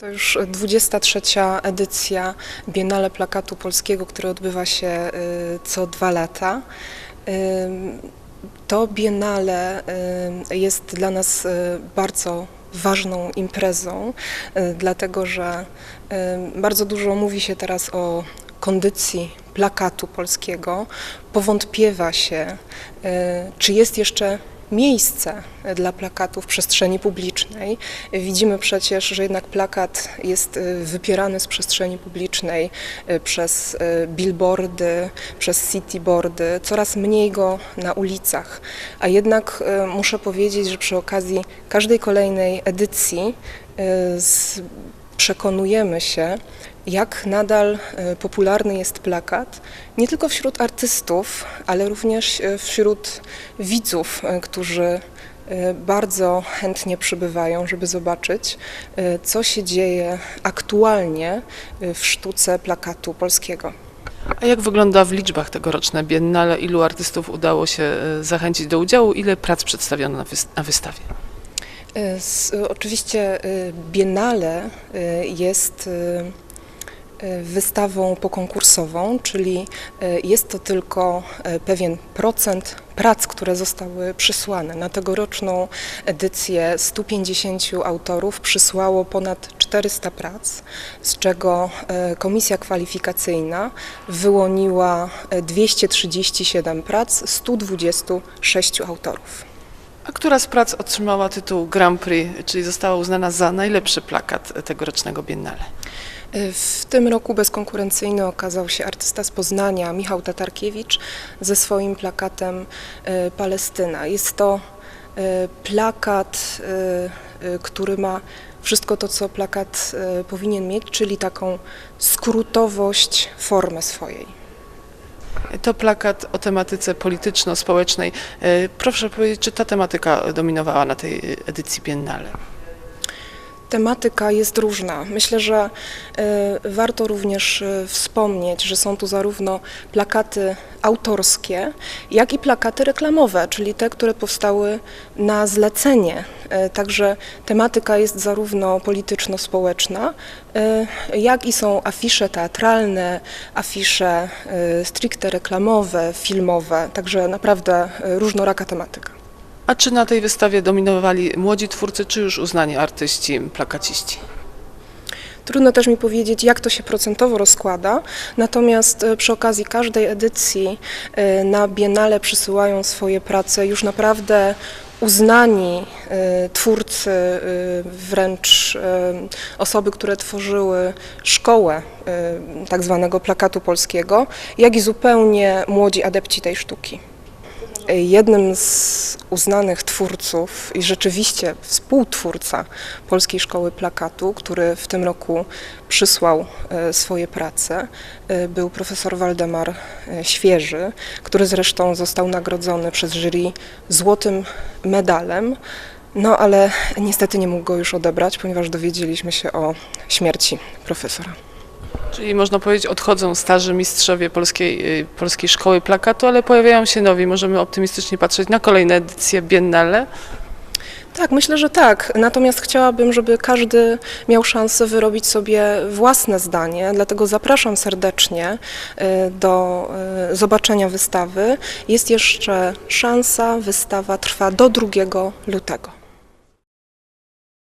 To już 23. edycja Biennale Plakatu Polskiego, który odbywa się y, co dwa lata. Ym, To Biennale y, jest dla nas y, bardzo ważną imprezą, y, dlatego że y, bardzo dużo mówi się teraz o kondycji plakatu polskiego. Powątpiewa się, y, czy jest jeszcze miejsce dla plakatu w przestrzeni publicznej. Widzimy przecież, że jednak plakat jest y, wypierany z przestrzeni publicznej y, przez y, billboardy, przez cityboardy, coraz mniej go na ulicach. A jednak muszę powiedzieć, że przy okazji każdej kolejnej edycji przekonujemy się, jak nadal e, popularny jest plakat, nie tylko wśród artystów, ale również e, wśród widzów, e, którzy bardzo chętnie przybywają, żeby zobaczyć, co się dzieje aktualnie w sztuce plakatu polskiego. A jak wygląda w liczbach tegoroczne Biennale? Ilu artystów udało się zachęcić do udziału? Ile prac przedstawiono na, wys- na wystawie? Oczywiście Biennale jest wystawą pokonkursową, czyli e, jest to tylko e, pewien procent prac, które zostały przysłane. Na tegoroczną edycję 150 autorów przysłało ponad 400 prac, z czego e, komisja kwalifikacyjna wyłoniła e, 237 prac 126 autorów. A która z prac otrzymała tytuł Grand Prix, czyli została uznana za najlepszy plakat tegorocznego Biennale? W tym roku bezkonkurencyjny okazał się artysta z Poznania, Michał Tatarkiewicz, ze swoim plakatem e, Palestyna. Jest to e, plakat, e, który ma wszystko to, co plakat powinien mieć, czyli taką skrótowość formy swojej. To plakat o tematyce polityczno-społecznej. E, Proszę powiedzieć, czy ta tematyka dominowała na tej edycji Biennale? Tematyka jest różna. Myślę, że e, warto również e, wspomnieć, że są tu zarówno plakaty autorskie, jak i plakaty reklamowe, czyli te, które powstały na zlecenie. E, Także tematyka jest zarówno polityczno-społeczna, e, jak i są afisze teatralne, afisze e, stricte reklamowe, filmowe, także naprawdę różnoraka tematyka. A czy na tej wystawie dominowali młodzi twórcy, czy już uznani artyści, plakaciści? Trudno też mi powiedzieć, jak to się procentowo rozkłada, natomiast e, przy okazji każdej edycji e, na Biennale przysyłają swoje prace już naprawdę uznani e, twórcy, wręcz osoby, które tworzyły szkołę tak zwanego plakatu polskiego, jak i zupełnie młodzi adepci tej sztuki. Jednym z uznanych twórców i rzeczywiście współtwórca Polskiej Szkoły Plakatu, który w tym roku przysłał e, swoje prace, e, był profesor Waldemar e, Świeży, który zresztą został nagrodzony przez jury złotym medalem. No ale niestety nie mógł go już odebrać, ponieważ dowiedzieliśmy się o śmierci profesora. Czyli można powiedzieć, odchodzą starzy mistrzowie polskiej, y, polskiej szkoły plakatu, ale pojawiają się nowi. Możemy optymistycznie patrzeć na kolejne edycje Biennale. Tak, myślę, że tak. Natomiast chciałabym, żeby każdy miał szansę wyrobić sobie własne zdanie, dlatego zapraszam serdecznie e, do e, zobaczenia wystawy. Jest jeszcze szansa, wystawa trwa do 2 lutego.